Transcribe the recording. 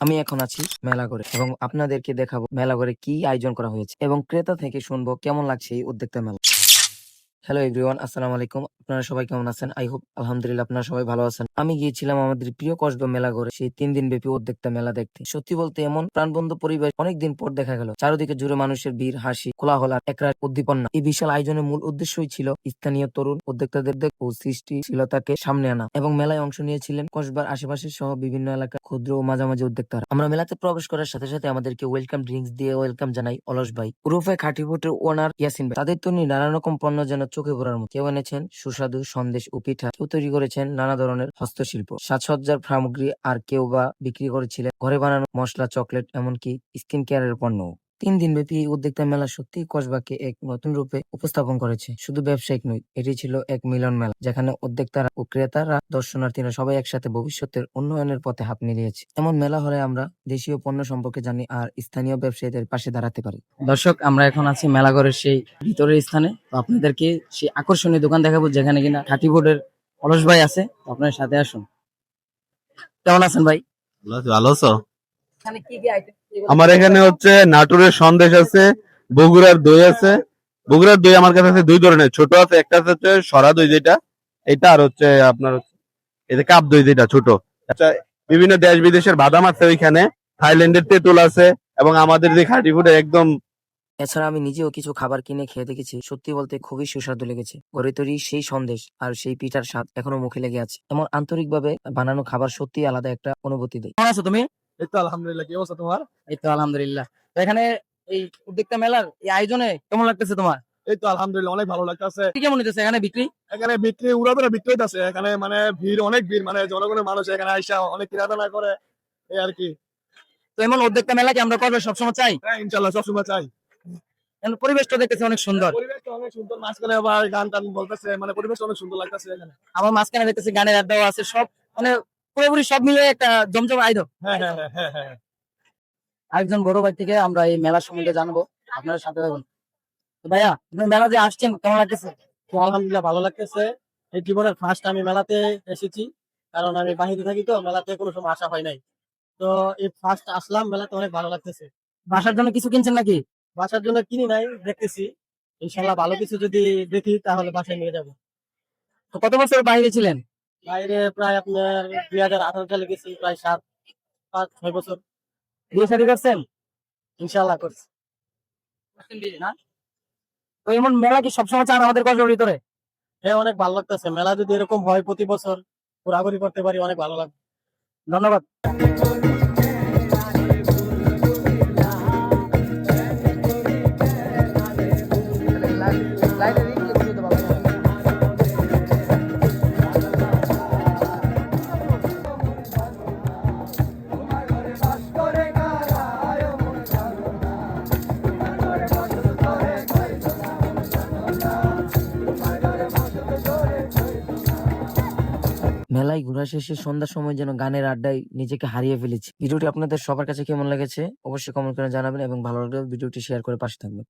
আমি এখন আছি মেলা ঘরে এবং আপনাদেরকে দেখাবো ঘরে কি আয়োজন করা হয়েছে এবং ক্রেতা থেকে শুনব কেমন লাগছে এই উদ্যোক্তা মেলা। হ্যালো এভরিওয়ান আসসালামু আলাইকুম। আপনারা সবাই কেমন আছেন? আই হোপ আলহামদুলিল্লাহ আপনারা সবাই ভালো আছেন। আমি গিয়েছিলাম আমাদের প্রিয় কসবা মেলা ঘরে, সেই তিন দিন ব্যাপী উদ্যোক্তা মেলা দেখতে। সত্যি বলতে এমন প্রাণবন্ধ পরিবেশ অনেকদিন পর দেখা গেল। চারিদিকে জুড়ে মানুষের ভিড়, হাসি, কোলাহল আর একরার উদ্দীপনা। এই বিশাল আয়োজনের মূল উদ্দেশ্যই ছিল স্থানীয় তরুণ উদ্যোক্তাদের ও সৃষ্টিশীলতাকে সামনে আনা এবং মেলায় অংশ নিয়েছিলেন কসবার আশেপাশে সহ বিভিন্ন এলাকা ক্ষুদ্র ও মাঝামাঝি উদ্যোক্তারা। আমরা মেলাতে প্রবেশ করার সাথে সাথে আমাদেরকে ওয়েলকাম ড্রিঙ্কস দিয়ে ওয়েলকাম জানাই অলস ভাই। উরুফে খাটিপুটের ওনার ইয়াসিন ভাই। তাদের তৈরি নানা রকম পণ্য যেন চোখে পড়ার মতো। কেউ এনেছেন সুস্বাদু সন্দেশ ও পিঠা। কেউ তৈরি করেছেন নানা ধরনের হস্তশিল্প। সাজসজ্জার সামগ্রী আর কেউ বা বিক্রি করেছিলেন। ঘরে বানানো মশলা, চকলেট, এমনকি স্কিন কেয়ারের পণ্য তিন দিন ব্যাপী এই উদ্যোক্তা মেলা সত্যি কসবাকে এক নতুন রূপে উপস্থাপন করেছে। শুধু ব্যবসায়িক নয় এটি ছিল এক মিলন মেলা যেখানে উদ্যোক্তারা ও ক্রেতারা দর্শনার্থীরা সবাই একসাথে ভবিষ্যতের উন্নয়নের পথে হাত মিলিয়েছে। এমন মেলা হলে আমরা দেশীয় পণ্য সম্পর্কে জানি আর স্থানীয় ব্যবসায়ীদের পাশে দাঁড়াতে পারি। দর্শক আমরা এখন আছি মেলাঘরের সেই ভিতরের স্থানে। আপনাদেরকে সেই আকর্ষণীয় দোকান দেখাবো যেখানে কিনা খাটি বোর্ডের অলস ভাই আছে। আপনার সাথে আসুন। কেমন আছেন ভাই? ভালো আছি, আমার এখানে হচ্ছে নাটোরের সন্দেশ আছে বগুড়ার দই আছে। বগুড়ার দই আমার কাছে আছে দুই ধরনের ছোট আছে একটা আছে হচ্ছে সরা দই যেটা এটা আর হচ্ছে আপনার এটা কাপ দই যেটা ছোট। আচ্ছা বিভিন্ন দেশ বিদেশের বাদাম আছে ওইখানে থাইল্যান্ডের তেঁতুল আছে এবং আমাদের যে খাঁটি ফুডের একদম এছাড়া আমি নিজেও কিছু খাবার কিনে খেয়ে দেখেছি সত্যি বলতে খুবই সুস্বাদু লেগেছে। ঘরে তৈরি সেই সন্দেশ আর সেই পিঠার স্বাদ এখনও মুখে লেগে আছে। এমন আন্তরিকভাবে বানানো খাবার সত্যি আলাদা একটা অনুভূতি দেয়। কেমন আছো তুমি? এই তো আলহামদুলিল্লাহ কি অবস্থা তোমার? এই তো আলহামদুলিল্লাহ। তো এখানে এই উদ্যোক্তা মেলার এই আয়োজনে কেমন লাগতেছে তোমার? এই তো আলহামদুলিল্লাহ অনেক ভালো লাগতেছে। কি কেমন হইতেছে এখানে বিক্রি? এখানে বিক্রি উড়াদুরা বিক্রি হইতাছে। এখানে মানে ভিড় অনেক ভিড় মানে জনগণের মানুষ এখানে আইসা অনেক কিনাদানা করে এই আর কি। তো এমন উদ্যোক্তা মেলা কি আমরা করব সবসময় চাই? হ্যাঁ ইনশাল্লাহ সবসময় চাই। পরিবেশটা দেখতেছে অনেক সুন্দর। পরিবেশটা অনেক সুন্দর মাঝখানে আবার গান টান বলতেছে মানে পরিবেশটা অনেক সুন্দর লাগতেছে এখানে। আমার মাঝখানে দেখতেছি গানের আড্ডাও আছে সব মানে পুরোপুরি সব মিলে একটা জমজম আয়োজন। হ্যাঁ হ্যাঁ হ্যাঁ হ্যাঁ আরেকজন বড় ভাই থেকে আমরা এই মেলা সম্বন্ধে জানব। আপনার সাথে থাকুন। তো ভাইয়া আপনি মেলা যে আসছেন কেমন লাগতেছে? আলহামদুলিল্লাহ ভালো লাগতেছে। এই জীবনের ফার্স্ট আমি মেলাতে এসেছি। কারণ আমি বাহিরে থাকি তো মেলাতে কোনো সময় আসা হয় নাই। তো এই ফার্স্ট আসলাম মেলাতে অনেক ভালো লাগতেছে। বাসার জন্য কিছু কিনছেন নাকি? বাসার জন্য কিনি নাই দেখতেছি। ইনশাল্লাহ ভালো কিছু যদি দেখি তাহলে বাসায় নিয়ে যাব। তো কত বছর বাইরে ছিলেন? বাইরে প্রায় আপনার দুই হাজার আঠারো সালে গেছি প্রায় সাত পাঁচ ছয় বছর বিয়ে শাদী করছেন ইনশাল্লাহ করছি না তো এমন মেলা কি সবসময় চান আমাদের কষ্টের ভিতরে হ্যাঁ অনেক ভালো লাগতেছে মেলা যদি এরকম হয় প্রতি বছর ঘোরাঘুরি করতে পারি অনেক ভালো লাগবে ধন্যবাদ মেলায় ঘোরা শেষে সন্ধ্যার সময় যেন গানের আড্ডায় নিজেকে হারিয়ে ফেলেছি। ভিডিওটি আপনাদের সবার কাছে কেমন লেগেছে অবশ্যই কমেন্ট করে জানাবেন এবং ভালো লাগলে ভিডিওটি শেয়ার করে পাশে থাকবেন।